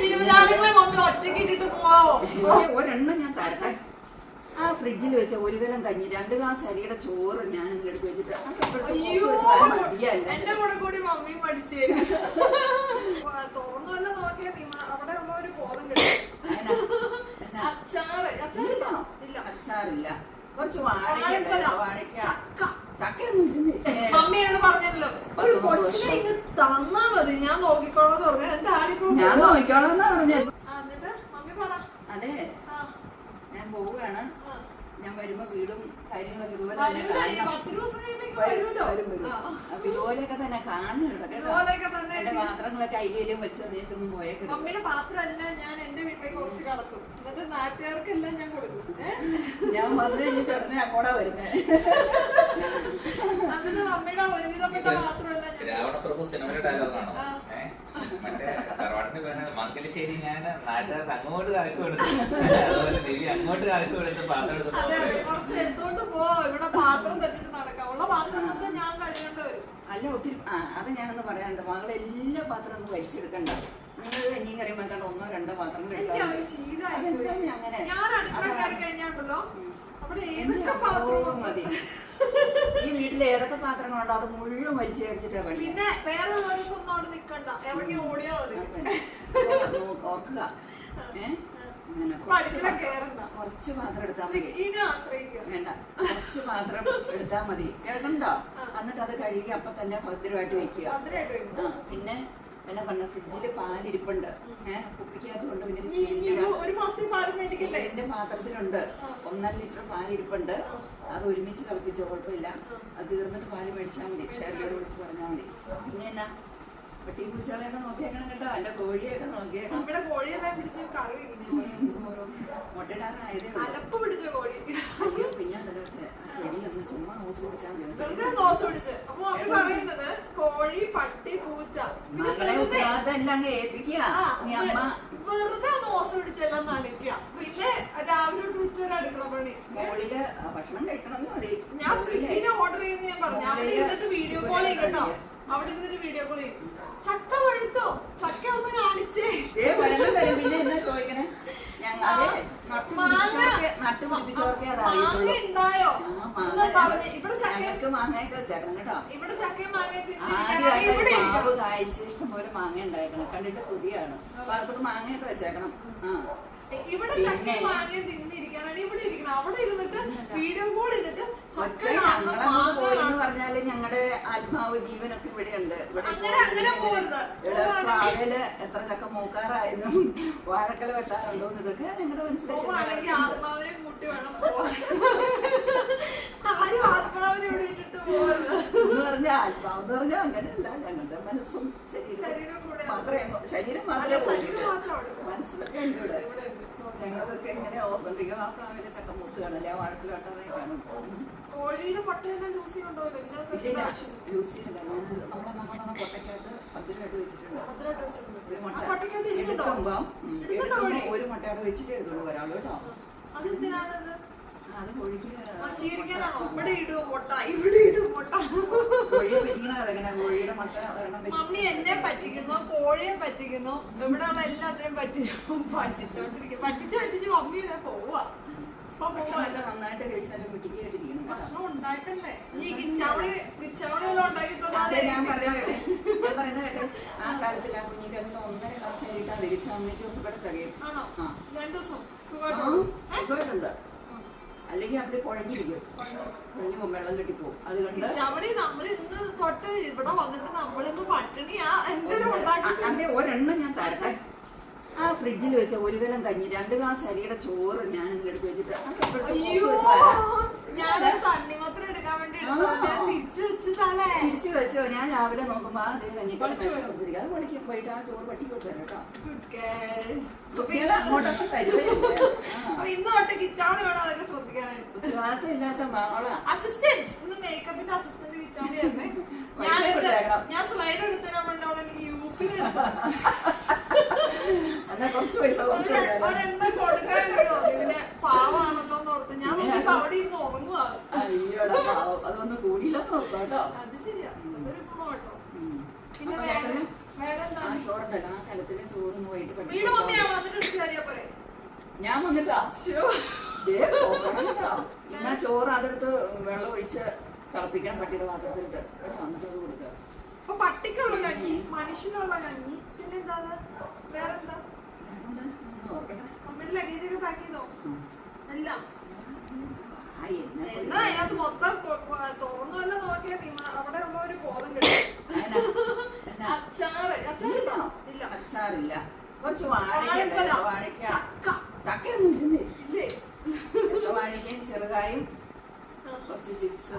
ജീവജാലങ്ങളെ മമ്മി ഒറ്റയ്ക്ക് ഇട്ടിട്ട് പോവോ ഒരെണ്ണം ഞാൻ തരട്ടെ. ആ ഫ്രിഡ്ജിൽ വെച്ച ഒരു വിലം കഞ്ഞി രണ്ട് ഗ്ലാസ് അരിയുടെ ചോറ് ഞാൻ എടുത്ത് വെച്ചിട്ട്. എന്റെ കൂടെ കൂടി മമ്മിയും പഠിച്ചേ. തുറന്നു വല്ല നോക്കിയാ നീ മ- അവിടെ ഉള്ള ഒരു ബോധം കിട്ടും? അച്ചാറ്. അച്ചാറില്ല ഇല്ല. അച്ചാറില്ല. കുറച്ച് വാഴ വാഴയ്ക്ക. ചക്ക. ചക്കയൊന്നും. മമ്മി എന്നോട് പറഞ്ഞല്ലോ ഒരു കൊച്ചിനെ ഇത് ഇങ്ങ് തന്നാ മതി. ഞാൻ നോക്കിക്കോളാം എന്ന് പറഞ്ഞു എന്റെ ആടിപ്പോ ഞാൻ നോക്കിക്കോളാം എന്നാ പറഞ്ഞത് അതെ. ആ, ഞാൻ പോവുകയാണ്. ഞാൻ വരുമ്പോ വീടും കാര്യങ്ങളൊക്കെ ഇതുപോലെ. അപ്പൊ ഇതുപോലെയൊക്കെ തന്നെ കാണുന്നുണ്ട് കേട്ടോ. എന്റെ പാത്രങ്ങളൊക്കെ അയിലും വെച്ചെറിഞ്ഞൊന്നും പോയേക്കും അമ്മയുടെ പാത്രമല്ല ഞാൻ എന്റെ വീട്ടിലേക്ക് കുറച്ച് കടത്തും. എന്നിട്ട് നാട്ടുകാർക്കെല്ലാം ഞാൻ കൊടുക്കും. ഞാൻ വന്നു കഴിഞ്ഞിട്ട് ഉടനെ അങ്ങോട്ടാ വരുന്നത് അതിന് അമ്മയുടെ ഒരുവിധപ്പെട്ട പാത്രമല്ല ഞാൻ രാവണപ്രഭു സിനിമയുടെ ഡയലോഗാണോ മറ്റേ തറവാട്ടിന്റെ പേര് മംഗലശ്ശേരി ഞാൻ നാട്ടുകാർക്ക് അങ്ങോട്ട് കാശ് കൊടുത്തു അതുപോലെ ദിവ്യ അങ്ങോട്ട് കാശ് കൊടുത്ത് പാത്രം എടുത്തോണ്ട് പോ. ഇവിടെ പാത്രം തട്ടിട്ട് നടക്കാം. ഉള്ള പാത്രം ഞാൻ വരും. അല്ല ഒത്തിരി ആ അത് ഞാനൊന്ന് പറയാനുണ്ട്. മകൾ എല്ലാ പാത്രവും വലിച്ചെടുക്കണ്ട. നിങ്ങൾ കഞ്ഞിയും കറിയും വെക്കാണ്ട് ഒന്നോ രണ്ടോ പാത്രങ്ങൾ അങ്ങനെ. മതി. ഈ വീട്ടിൽ ഏതൊക്കെ പാത്രങ്ങളുണ്ടോ അത് മുഴുവൻ വലിച്ചു കഴിച്ചിട്ടാ പണി പിന്നെ വേറെ ഒരു അവിടെ നിക്കണ്ട. ഇറങ്ങി ഓടിയാ മതി. ഓർക്കുക. ഏ? കുറച്ച് മാത്രം എടുത്താൽ വേണ്ട. കുറച്ച് പാത്രം എടുത്താൽ മതി. കേൾക്കണ്ടോ എന്നിട്ട് അത് കഴുകി അപ്പൊ തന്നെ ഭദ്രമായിട്ട് വെക്കുക. ആ പിന്നെ എന്നെ പറഞ്ഞ ഫ്രിഡ്ജിൽ പാലിരിപ്പുണ്ട്. ഏഹ് കുപ്പിക്കകത്ത് കൊണ്ട് പിന്നെ സ്റ്റീലിന്റെ പാത്രത്തിലുണ്ട്. ഒന്നര ലിറ്റർ പാലിരിപ്പുണ്ട്. അത് ഒരുമിച്ച് തിളപ്പിച്ചോ കുഴപ്പമില്ല. അത് തീർന്നിട്ട് പാൽ മേടിച്ചാൽ മതി. ഷെയറിലോട് വിളിച്ച് പറഞ്ഞാൽ മതി. പിന്നെ എന്നാ? പട്ടി പൂച്ചകളെയൊക്കെ നോക്കിയേക്കണം കേട്ടോ. എന്റെ കോഴിയൊക്കെ നോക്കിയേക്കണം. നമ്മുടെ കോഴിയെല്ലാം പിടിച്ച് കറി വെക്കുന്നു? മുട്ടയിടാറായതേ അലപ്പ് പിടിച്ച കോഴി. അയ്യോ പിന്നെ ഉണ്ടല്ലോ ചെടി ഒന്ന് ചുമ്മാ ഓസ് പിടിച്ചാൽ മതി. വെറുതെ ദോശ പിടിച്ച്. അപ്പൊ മമ്മി പറയുന്നത് കോഴി പട്ടി പൂച്ച. മകളെ ഉത്തരവാദിത്തം ഏൽപ്പിക്കുക. വെറുതെ ദോശ പിടിച്ചെല്ലാം നനയ്ക്കുക. പിന്നെ രാവിലെ തൊട്ട് ഉച്ച വരെ അടുക്കള പണി മോളിൽ ഭക്ഷണം കഴിക്കണമെന്ന് മതി. ഞാൻ മോളിൽ സ്വിഗ്ഗിനെ ഓർഡർ ചെയ്യുന്ന ഞാൻ പറഞ്ഞു. അവിടെ ഇരുന്നിട്ട് വീഡിയോ കോൾ. അവിടെ ഇരുന്നിട്ട് വീഡിയോ കോൾ ചെയ്യും ചക്ക പഴുത്തോ? ചക്ക ഒന്ന് കാണിച്ചേ. പിന്നെ എന്നാ ചോദിക്കണേ? പിടിപ്പിച്ചവർക്കേ അത് മാങ്ങ. അറിയത്തുള്ളൂ. ഉണ്ടായോ? ആ, എന്ന് മാങ്ങ പറഞ്ഞ്. ഇവിടെ ചക്ക ഞങ്ങൾക്ക് മാങ്ങയൊക്കെ വെച്ചേക്കണം കേട്ടോ. ഇവിടെ ചക്കയും മാങ്ങ തിന്നിരിക്കാൻ ആദ്യമായിട്ട് ഇവിടെ മാവ് ഇരിക്കണം. കായ്ച്ച് ഇഷ്ടംപോലെ മാങ്ങ ഉണ്ടായേക്കണം. കണ്ടിട്ട് പുതിയാണ് അപ്പൊ അതുകൊണ്ട് മാങ്ങയൊക്കെ വെച്ചേക്കണം. ആ. ഇവിടെ ചട്ടി വാങ്ങി തിന്നിരിക്കാനാണ് ഇവിടെ ഇരിക്കണം. അവിടെ ഇരുന്നിട്ട് വീഡിയോ കോൾ ചെയ്തിട്ട് ചക്ക. പറഞ്ഞാൽ ഞങ്ങളുടെ ആത്മാവ് ജീവനൊക്കെ ഇവിടെ ഉണ്ട്. ഇവിടെ പ്ലാവിൽ എത്ര ചക്ക മൂക്കാറായെന്നും വാഴക്കല വെട്ടാറുണ്ടോ ഇതൊക്കെ ഞങ്ങളുടെ മനസ്സിലായി ആത്മാവിനെ കൂട്ടി വേണം ആരും ആത്മാവിനെ ഇവിടെ ഇട്ടിട്ട് പോകരുത് എന്ന് പറഞ്ഞാൽ ആത്മാവ് എന്ന് പറഞ്ഞാൽ അങ്ങനെയല്ല. ഞങ്ങളുടെ മനസ്സും ശരീരം കൂടെ മാത്രമേ ശരീരം മാത്രമേ. മാത്രം ഉണ്ട്. മനസ്സിലൊക്കെ ഉണ്ട് ഇവിടെ. ഞങ്ങളൊക്കെ എങ്ങനെ ഓർമ്മണ്ടിരിക്കും ആ പ്ലാവിലെ ചക്ക മൂത്ത് കാണല്ലേ ആ വാഴക്കല വെട്ടാറായി കാണും കോഴിയുടെ മുട്ടയെല്ലാം ലൂസ് ചെയ്യുന്നുണ്ടല്ലോ ഇല്ലില്ല ഇല്ലാത്ത ലൂസിയില്ല ഞാൻ അമ്മ നമ്മുടെ വെച്ചിട്ടുണ്ട്. ഭദ്രമായിട്ട് വെച്ചിട്ടുണ്ട്. ഒരു മുട്ട. എടുക്കുമ്പം ഒരു മുട്ട അവിടെ വെച്ചിട്ട് എടുത്തോളൂ ഒരാൾ കേട്ടോ. അതെന്തിനാണത് നശീകരിക്കാനാണോ ഇവിടെ ഇടും മുട്ട? ഇവിടെ ഇടും മുട്ട? മമ്മി എന്നെ പറ്റിക്കുന്നു കോഴിയെ പറ്റിക്കുന്നു. ഇവിടെയുള്ള എല്ലാത്തിനും പറ്റിച്ചു പറ്റിച്ചോണ്ടിരിക്കും പറ്റിച്ച് പറ്റിച്ച് മമ്മി ഇതാ പോവാ. ഭക്ഷണം ഉണ്ടാക്കണ്ടേ ഈ കിച്ചവണി കിച്ചവണിയെല്ലാം ഉണ്ടാക്കിയിട്ടുണ്ടോ ഞാൻ കേട്ടെ ഞാൻ പറയുന്നത് കേട്ടെ ആ കാലത്തിൽ ആ കുഞ്ഞിക്കെല്ലാം ഒന്നര ക്ലാസ് ആയിട്ട് അതിരിച്ച അമ്മയ്ക്ക് ഒക്കെ ഇവിടെ തകയും. ആണോ? ആ. രണ്ടു ദിവസം ആ സുഖമായിട്ട്? സുഖമായിട്ടുണ്ട്. അല്ലെങ്കിൽ അവിടെ കുഴഞ്ഞിരിക്കും. കുഴഞ്ഞു പോകും വെള്ളം കെട്ടിപ്പോവും. അതുകൊണ്ട് അവിടെ നമ്മൾ ഇന്ന് തൊട്ട് ഇവിടെ വന്നിട്ട് നമ്മളിന്ന് പട്ടിണിയാ. എന്തൊരു അതെ ഒരെണ്ണം ഞാൻ തരട്ടെ. ആ ഫ്രിഡ്ജിൽ വെച്ച ഒരു വിലം കഞ്ഞി. രണ്ട് ഗ്ലാസ് അരിയുടെ ചോറ് ഞാൻ ഇങ്ങ് എടുത്ത് വെച്ചിട്ട്. വെച്ച്. ഞാനൊരു തണ്ണിമത്രം എടുക്കാൻ വേണ്ടി തിരിച്ചു വെച്ചതാലേ തിരിച്ചു വെച്ചോ. ഞാൻ രാവിലെ നോക്കുമ്പോ ആ അത് പോയിട്ട് ചോറ് പട്ടി കൊടുത്തരാം കേട്ടോ. ഗുഡ് ഗേൾ കുട്ടികൾ അങ്ങോട്ടൊക്കെ തരുവേ അപ്പൊ ഇന്ന് തൊട്ട് കിച്ചവണി വേണം അതൊക്കെ ശ്രദ്ധിക്കാനായിട്ട്. ഉത്തരവാദിത്തം ഇല്ലാത്ത മകളാ അസിസ്റ്റന്റ് ഇന്ന് മേക്കപ്പിന്റെ അസിസ്റ്റന്റ് ഞാൻ സ്ലൈഡ് എടുത്തരാൻ വേണ്ടി അവിടെ എനിക്ക് യു പി എന്നാ കുറച്ച് പൈസ കുറച്ച് കൊടുത്തേരാം. ഒരെണ്ണം കൊടുക്കാനല്ലോ പിന്നെ പാവാണല്ലോ എന്ന് ഓർത്ത് ഞാൻ നോക്കിയപ്പോ അവിടെ ഇരുന്ന് ഉറങ്ങുവാ അയ്യോടാ. അതൊന്ന് ഗുണം പിന്നെ അപ്പൊ വേറെ കേട്ടല്ലോ? വേറെ ആ ചോറുണ്ടല്ലോ. ആ കലത്തിലെ ചോറ് ചോറ് വീട് മമ്മിയാ പഠിക്കും വന്നിട്ട് കാര്യ ഞാൻ വന്നിട്ടാ. എന്നാ ചോറ് അതെടുത്ത് വെള്ളം ഒഴിച്ച് തിളപ്പിക്കണം പട്ടിയുടെ പാത്രത്തിലിട്ട്. കേട്ടോ എന്നിട്ട് അത് കൊടുക്കുക അപ്പൊ പട്ടിക്കുള്ള കഞ്ഞി മനുഷ്യനുള്ള കഞ്ഞി പിന്നെന്താ വേറെന്താ? ലഗേജ് ഒക്കെ പാക്ക് ചെയ്തോ? എല്ലാം. എന്നെ അതിനകത്ത് മൊത്തം തുറന്നു വല്ല നോക്കിയാ നിങ്ങ- അവിടെ ഉള്ള ഒരു ബോധം കിട്ടും? അച്ചാറ് അച്ചാറില്ല. ഇല്ല. അച്ചാറില്ല. കുറച്ച് വാഴയ്ക്ക വാഴയ്ക്ക. ചക്ക. ചക്കയൊന്നും ഇല്ലേ? വാഴയ്ക്കയും ചെറുതായും. കുറച്ച് ചിപ്സ്.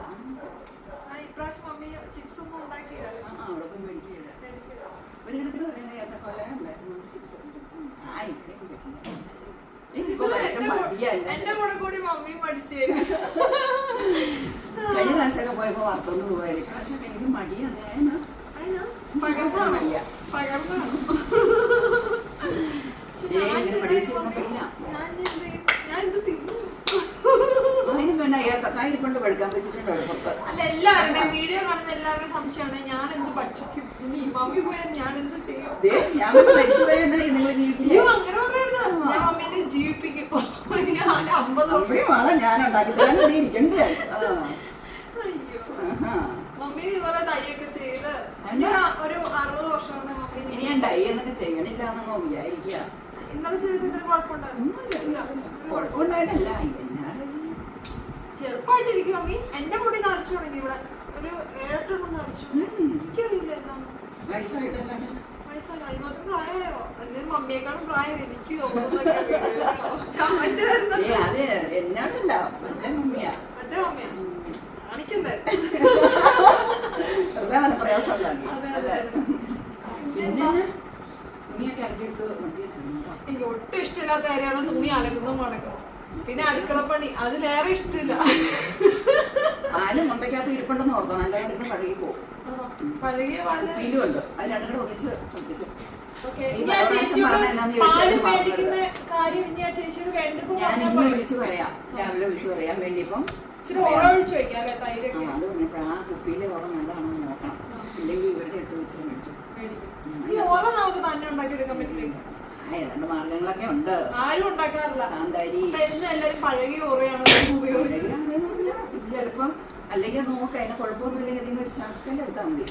ഇപ്രാവശ്യം മമ്മി ചിപ്സ് ഒന്നും ഉണ്ടാക്കിയില്ല. ആ, അവിടെ പോയി മേടിക്കുകയില്ല ഒരു കണക്കിന് പറയുന്നത് ഉണ്ടായിരുന്നു ചിപ്സ് ഒക്കെ ആ ഇത്രയും പറ്റില്ല എനിക്കിപ്പോ ഭയങ്കര മടിയല്ല എന്റെ കൂടെ കൂടി മമ്മിയും പഠിച്ചേ. കഴിഞ്ഞ പ്രാവശ്യമൊക്കെ പോയപ്പോ വളർത്തോണ്ട് പോയാലും പ്രാവശ്യമൊക്കെ എനിക്ക് മടിയാണ് അതിനാ? പകർന്നാണ്. പകർന്നാണോ. പക്ഷെ ഏയ്, ഞാൻ ഇങ്ങനെ എന്ത് പഠിച്ചിരുന്ന ചെയ്യും? പറ്റില്ല. ഞാൻ എന്ത് ചെയ്യും? ഞാൻ എന്ത് തിന്നും അതിന് പിന്നെ ഏത്തക്കായി കൊണ്ട് വെളുക്കാൻ വെച്ചിട്ടുണ്ട് പുറത്ത്. അല്ല എല്ലാവരുടെയും വീഡിയോ കാണുന്ന എല്ലാവരുടെയും സംശയമാണ്. ഞാൻ എന്ത് ഇനി മമ്മി പോയാൽ ഞാൻ എന്ത് ചെയ്യും? ദേ, ഞാൻ മരിച്ചു നിങ്ങൾ അയ്യോ അങ്ങനെ പറയരുത്. ഞാൻ മമ്മീനെ ജീവിപ്പിക്കും. ഞാൻ അമ്പത് വർഷം. അപ്പോഴുമാണ് ഞാൻ ഉണ്ടാക്കി തരാൻ ഇരിക്കണ്ടേ? ആ. അയ്യോ. ആഹാ. മമ്മി ഇതുപോലെ ഡൈ ഒക്കെ ചെയ്ത് അല്ല. ഞാൻ ഒരു അറുപത് വർഷമാണ് മമ്മി ഇനി ഞാൻ ഡൈ എന്നൊക്കെ ചെയ്യണില്ല വിചാരിക്കുക ഇന്നലെ കുഴപ്പമുണ്ടായിരുന്നു ഒന്നുമില്ല. ചെറുപ്പമായിട്ടിരിക്കും മമ്മി എന്റെ മുടി നിറച്ചു തുടങ്ങി ഇവിടെ. ഒരു ഏഴെട്ടെണ്ണം നിറച്ചു. എനിക്കറിയില്ല വയസ്സായിട്ടല്ലാണ്ട് വയസ്സായി പ്രായമായോ എന്റെ മമ്മിയെക്കാളും പ്രായം എനിക്ക് കമന്റ് വരുന്നത് അത് മറ്റേ മമ്മിയാ. മമ്മിയാ. പ്രയാസം ഒട്ടും ഇഷ്ടമില്ലാത്ത കാര്യമാണ് തുണി അലക്കുന്നതും മടക്കുന്നതും. പിന്നെ അടുക്കളപ്പണി അതിലേറെ ഇഷ്ടമില്ല. പാൽ മുന്തക്കകത്ത് ഇരിപ്പുണ്ടെന്ന് ഓർത്തണം. അല്ലാണ്ട് പിന്നെ പഴകി പോകും? പഴകിയ പാൽ? ഫീലും ഉണ്ട്. അത് രണ്ടും കൂടെ ഒന്നിച്ച് വിളിച്ചു പറയാം. രാവിലെ വിളിച്ചു പറയാൻ വേണ്ടി ഇപ്പം അത് ആ കുപ്പിയിലെ നല്ലതാണെന്ന് നോക്കണം. ഇല്ലെങ്കിൽ ഇവരുടെ അടുത്ത് വെച്ച് മേടിച്ചു. ഈ ഓറ നമുക്ക് തന്നെ ഉണ്ടാക്കിയെടുക്കാൻ പറ്റില്ല? ആ ഏതാണ്ട് മാർഗങ്ങളൊക്കെ ഉണ്ട്. ആരും ഉണ്ടാക്കാറില്ല. കാന്താരി. എല്ലാരും പഴകിയ ഓറയാണ് ഉപയോഗിച്ചത്. ചിലപ്പം അല്ലെങ്കിൽ നോക്ക അതിന് കുഴപ്പമൊന്നുമില്ലെങ്കിൽ അതിന് ഒരു ശർക്കന്റെ എടുത്താൽ മതി.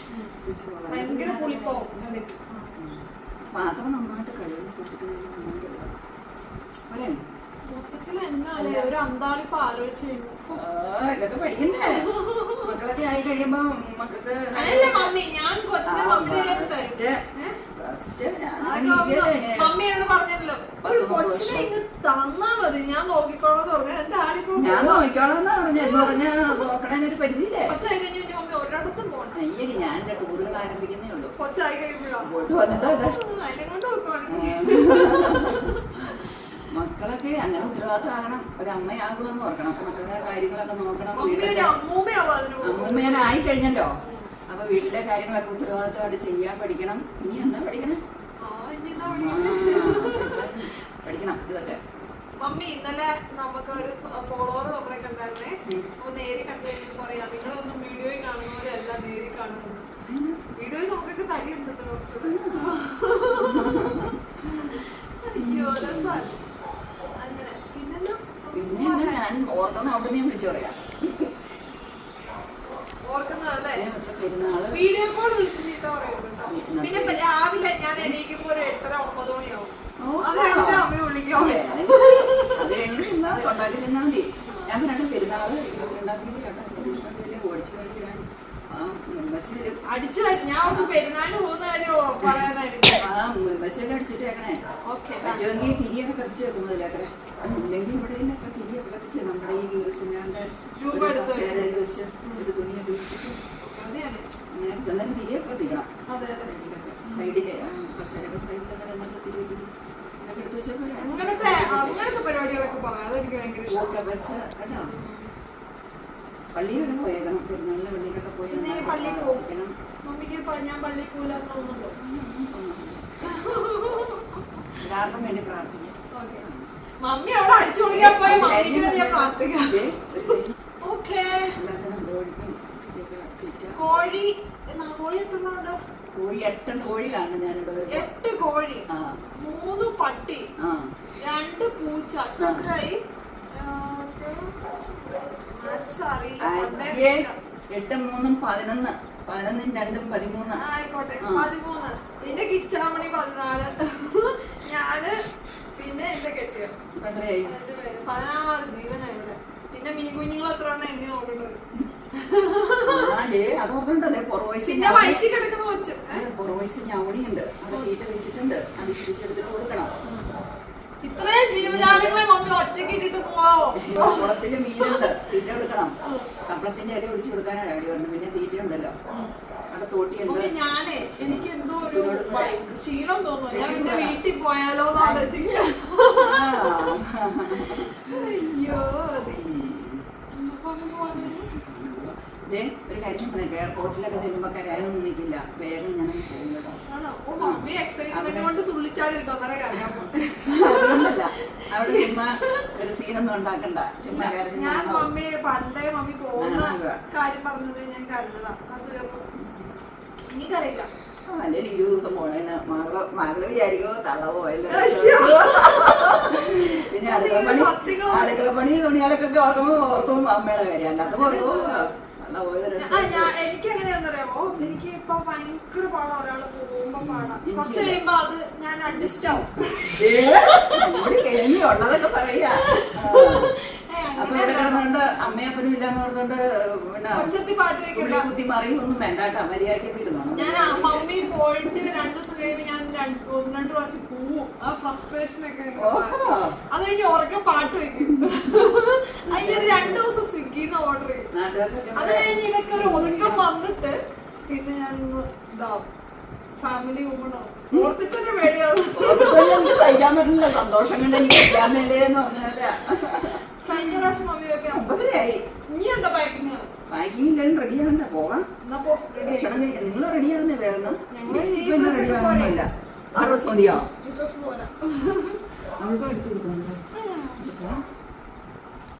പാത്രം നന്നായിട്ട് കഴുകി സൂക്ഷിക്കുന്നത് നന്നായിട്ട് കഴുകണം. പോരെ? മൊത്തത്തിൽ ഒരു അന്താളിപ്പ് ആലോചിച്ച് ഇതൊക്കെ പഠിക്കണ്ടേ? മക്കളൊക്കെ ആയി കഴിയുമ്പോ മക്കൾക്ക് മമ്മി ഞാൻ കൊച്ചിനെ മമ്മിയുടെ തരും. ഏ? ഫസ്റ്റ് ഞാൻ അതൊക്കെ ആവുമ്പോ മമ്മി പറഞ്ഞല്ലോ ഒരു കൊച്ചിനെ ഇങ്ങ് തന്നാ മതി ഞാൻ നോക്കിക്കോളാം എന്ന് പറഞ്ഞു എന്റെ ആടിപ്പോ ഞാൻ നോക്കിക്കോളാം എന്നാ എന്ന് പറഞ്ഞാ പരിധിയില്ലേ? കൊച്ചായി കഴിഞ്ഞു കഴിഞ്ഞാൽ മമ്മി ഒരിടത്തും പോകണം അയ്യടി ഞാൻ എന്റെ ടൂറുകൾ ആരംഭിക്കുന്നേ ഉള്ളൂ. കൊച്ചായി കഴിയുമ്പോഴാണ് മക്കളൊക്കെ അങ്ങനെ ഉത്തരവാദിത്തമാകണം ഒരമ്മയാകുമെന്ന് ഓർക്കണം. മക്കളുടെ കാര്യങ്ങളൊക്കെ നോക്കണം ആയി കഴിഞ്ഞല്ലോ അപ്പൊ വീട്ടിലെ കാര്യങ്ങളൊക്കെ ഉത്തരവാദിത്തമായിട്ട് ചെയ്യാൻ പഠിക്കണം. നീ എന്താ പഠിക്കണേ? പഠിക്കണം? ഇതൊക്കെ മമ്മി ഇന്നലെ നമുക്ക് ഒരു ഫോളോവർ നമ്മളെ കണ്ടായിരുന്നേ. അപ്പൊ നേരി കണ്ടു പറയാ നിങ്ങളൊന്നും വീഡിയോയിൽ കാണുന്ന പോലെ അല്ല നേരി കാണുന്നു വീഡിയോയിൽ നമുക്കൊക്കെ തടിയുണ്ട് കുറച്ചുകൂടെ. അയ്യോ രസമല്ല അങ്ങനെ. പിന്നെന്താ? പിന്നെ ഞാൻ ഓർക്കുന്ന അവിടെ നീ വിളിച്ചു പറയാം. ഓർക്കുന്നതല്ലേ? പെരുന്നാൾ. വീഡിയോ കോൾ വിളിച്ച് ചീത്ത. ഇന്നത്തെ- പിന്നെ രാവിലെ ഞാൻ എണീക്കുമ്പോ ഒരു എട്ടര ഒമ്പത് മണിയാവും. അത് കഴിഞ്ഞിട്ട് അമ്മ വിളിക്കും അത് കഴിഞ്ഞ് ഉണ്ടാക്കി തിന്നാ മതി. ഞാൻ പറഞ്ഞു പെരുന്നാൾ ഇരുപത്തിരണ്ടാം തീയതി ഓടിച്ചു മുൻപശ്ശേരി അടിച്ചു ഞാൻ പെരുന്നാളിന് പോകുന്ന കാര്യം പറയാനായിരുന്നു. ആ മുൻപശ്ശേരി അടിച്ചിട്ടേക്കണേ പറ്റുമെങ്കിൽ തിരിയൊക്കെ കത്തിച്ച് വെക്കുന്നതിലേക്കടെ ഇല്ലെങ്കിൽ ഇവിടെ നിന്നൊക്കെ തിരിയൊക്കെ കത്തിച്ച് നമ്മുടെ ഈ സുനാന്റെ രൂപ എടുത്ത് വെച്ച് ഒരു തുണിയൊക്കെ വെച്ചിട്ട് അന്നേരം തിരിയൊക്കെ അതെ സൈഡിലെ കസേരയുടെ എന്നൊക്കെ എടുത്ത് അങ്ങനത്തെ അങ്ങനത്തെ പരിപാടികളൊക്കെ പറയാം. അതെനിക്ക് ഭയങ്കര ഇഷ്ടം. പൂവൊക്കെ വെച്ച് കേട്ടോ? പള്ളിയിലൊക്കെ പോയേക്കണം. പെരുന്നാളിന് പള്ളിയിലൊക്കെ പോയി പള്ളിയിൽ. മമ്മിക്ക് ഞാൻ പള്ളിയിൽ പോലെന്ന് തോന്നുന്നുണ്ടോ? എല്ലാവർക്കും വേണ്ടി പ്രാർത്ഥിക്കാം. മമ്മി അവിടെ അടിച്ചു കൊടുക്കാൻ പോയി ഞാൻ പ്രാർത്ഥിക്കാം ദേ, ഒരു ഓക്കെ എല്ലാത്തിനും ഓടിക്കും ഇതൊക്കെ തീറ്റ. കോഴി കോഴി എത്ര കോഴി എട്ടെണ്ണം കോഴി കാണും ഞാനിവിടെ. എട്ട് കോഴി. മൂന്ന് പട്ടി. രണ്ട് പൂച്ച. എത്രയായി എട്ട് മൂന്നും പതിനൊന്ന് പതിനൊന്നും രണ്ടും പതിമൂന്ന്. ആയിക്കോട്ടെ. പതിമൂന്ന്. നിന്റെ കിച്ചാമണി പതിനാല്. ഞാൻ പിന്നെ എന്റെ കെട്ടിയോ? പതിനാറ് ജീവനാ ഇവിടെ. പിന്നെ മീൻ കുഞ്ഞുങ്ങൾ എത്ര എണ്ണ എണ്ണി നോക്കേണ്ടി? വരും അത് ഓർമ്മണ്ടല്ലേ പുറവയസ് പിന്നെ വയറ്റിൽ കിടക്കുന്ന കൊച്ച്. ഏ? പുറവയസ് ഞവടിയുണ്ട് അവിടെ തീറ്റ വെച്ചിട്ടുണ്ട്. അത് തിരിച്ചെടുത്തിട്ട് കൊടുക്കണം. ഇത്രയും ജീവജാലങ്ങളെ മമ്മി ഒറ്റയ്ക്ക് ഇട്ടിട്ട് പോവാവോ? കുളത്തിൽ മീനുണ്ട്. തീറ്റ കൊടുക്കണം. കപ്പളത്തിന്റെ ഇല ഒഴിച്ചു കൊടുക്കാനാണ് അവിടെ പറഞ്ഞു പിന്നെ തീറ്റ ഉണ്ടല്ലോ അവിടെ തോട്ടിയുണ്ട്. ഞാനേ എനിക്ക് എന്തോ ഒരു ക്ഷീണം തോന്നുന്നു. ഞാൻ വീട്ടിൽ പോയാലോ എന്ന് ആലോചിക്കാം ദേ, ഒരു കാര്യം പറയാം എയർപോർട്ടിലൊക്കെ ചെല്ലുമ്പോ കരയാനൊന്നും നിൽക്കില്ല വേഗം ഞാൻ പോകും കേട്ടോ. അതുകൊണ്ടല്ല. അവിടെ ചുമ്മാ ഒരു സീനൊന്നും ഉണ്ടാക്കണ്ട. ചുമ്മാ കരഞ്ഞ് ഞാൻ മമ്മിയെ മമ്മി പണ്ടേ മമ്മി പോകുന്ന കാര്യം പറഞ്ഞത് ഞാൻ കരുതതാ അത് എനിക്കറിയില്ല അല്ലെങ്കിൽ ഇരുപത് ദിവസം പോണേന് മകൾ മകൾ വിചാരിക്കോ തള്ള പോയല്ലോ. പിന്നെ പണി സത്യങ്ങൾ അടുക്കള പണി തുണിയാലൊക്കെ ഓർക്കുമ്പോ ഓർക്കും അമ്മയുടെ കാര്യം. അല്ലാത്ത ഓർക്കുമ്പോ പോയത് ആ, ഞാൻ എനിക്ക് എനിക്ക് ഇപ്പൊ ഭയങ്കര പാടാ ഒരാൾ പോകുമ്പോ പാടാം. കുറച്ച് കഴിയുമ്പോ അത് ഞാൻ അഡ്ജസ്റ്റ് ആവും. ഉള്ളതൊക്കെ പറയാ. അപ്പൊ ഇവിടെ കിടന്നുകൊണ്ട് അമ്മയപ്പനും ഇല്ലാന്ന് പറഞ്ഞോണ്ട് പിന്നെ കുത്തി മറിയും ഒന്നും വേണ്ട കേട്ടോ മര്യാദയ്ക്ക് ഇരുന്നോണം. ഞാൻ മമ്മി പോയിട്ട് രണ്ട് ദിവസം കഴിഞ്ഞ് ഞാൻ രണ്ട് ഒന്ന് രണ്ട് പ്രാവശ്യം പോവും. ആ ഫ്രസ്ട്രേഷൻ ഒക്കെ. അത് കഴിഞ്ഞ് ഉറക്കെ പാട്ട് വെക്കും അയ്യോ രണ്ട് ദിവസം സ്വിഗ്ഗിന്ന് ഓർഡർ ചെയ്യും. അത് കഴിഞ്ഞ് ഇതൊക്കെ ഒരു ഒതുക്കം വന്നിട്ട് പിന്നെ ഞാൻ ഇതാവും ഫാമിലി വുമണാവും ഓർത്തിട്ടൊക്കെ പേടിയാവും ഓർക്കുമ്പോൾ എനിക്ക് സഹിക്കാൻ പറ്റില്ല. സന്തോഷം കൊണ്ട് എനിക്ക് സഹിക്കാൻ മേലേ എന്ന് പറഞ്ഞാൽ. കഴിഞ്ഞ പ്രാവശ്യം മമ്മി വെക്കാൻ ഒമ്പതരയായി ഇനി എന്താ പാക്കിങ് പാക്കിംഗ് ഇല്ലാലും റെഡി ആവണ്ട പോകാം. ഭക്ഷണം നിങ്ങൾ റെഡി ആവുന്നേ വേറെ ഞങ്ങൾ ഈ റെഡി ആവുന്നില്ല ആ ഡ്രസ് മതിയോ? ഡ്രസ് എടുത്തു കൊടുക്കുന്നുണ്ട്